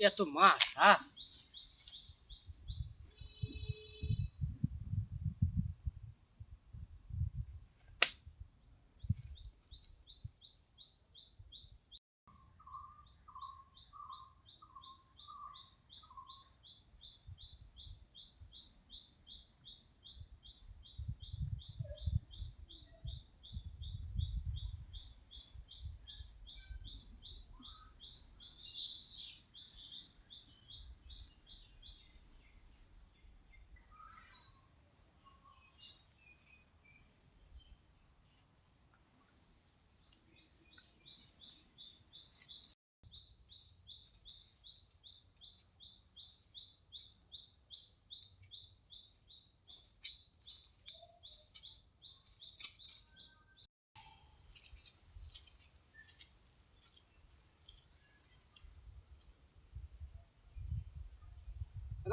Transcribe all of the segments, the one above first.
এত মাছ হ্যাঁ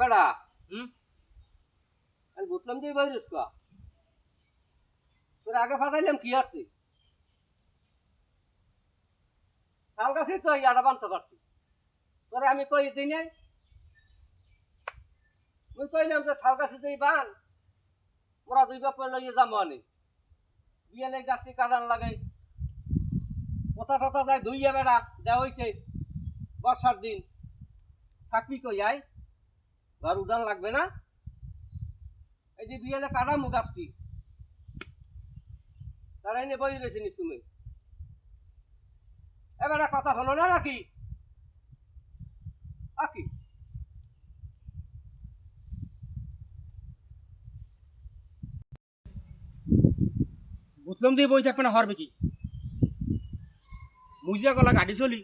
বেড়া হুম? আমি বুঝলাম যে বাইরিস কা তোর আগে ফাটাইলাম কি আর তুই? কাল কাছে তো ইয়াটা বানতে পারতি। তোরে আমি কই দিই নাই? মুই কইলাম যে থাল কাছে তুই বান মোরা দুই বাপ লইয়ে যাব আনি। বিয়ালে গাছটি কাটান লাগাই। কথা টথা যায় ধুইয়া বেড়া দেওয়া হইতে বর্ষার দিন। থাকবি কই আয় ঘর উঠান লাগবে না। এই যে বিয়েলে কাটামু গাছটি তারা এনে বই রয়েছে নিশ্চুমে এবারে কথা হলো না নাকি আকি বুতলম দিয়ে বই থাকবে না, হরবে কি? মুজিয়া গলা গাড়ি চলি,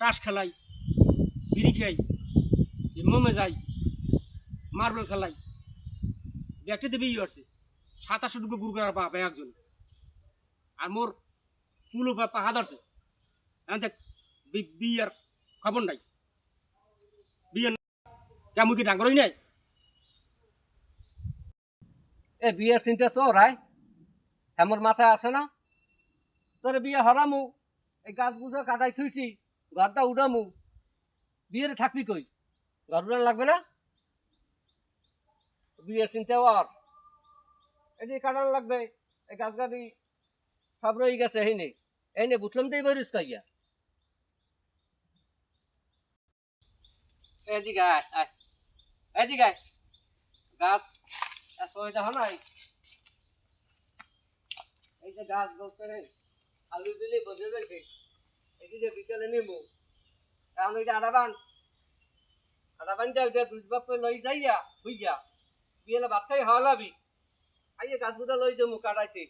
তাস খেলাই, বিড়ি খাই মমে যাই। মার্বেল খেলাই ব্যাগটি দেবে ই আসছে। সাতাশো টুকু গুরু করার বাপ, একজন। আর মোর চুলো পাহা ধরছে। এখন দেখ বিয়ার খবর নাই। বিয়ার কেমন কি ডাঙ্গরই নাই? এ, বিয়ের চিন্তা তো, রায়। এমন মাথায় আসে না। তোর বিয়ে হরামু। এই গাছ বুঝে কাটাই থুইছি। ঘরটা উড়ামু। বিয়ের থাকবি কই? ঘর লাগবে না? বিয়ের চিন্তাও আর। এটি কাটান লাগবে, এই গাছ গাড়ি সব রয়ে গেছে এই নে এই নে বুঝলাম তো এবার কাইয়া এদিকে আয়। গাছ নাই। এই যে গাছ আলু দিলে বসে গেছে এটি যে বিকেলে নেব কারণ ওইটা আড়াবান আড়াবান দুধ বাপ লই যাইয়া, হইয়া বিয়েলে খাই হওয়া লাবি আইয়ে গাছগুলো লই যাব কাটাইতে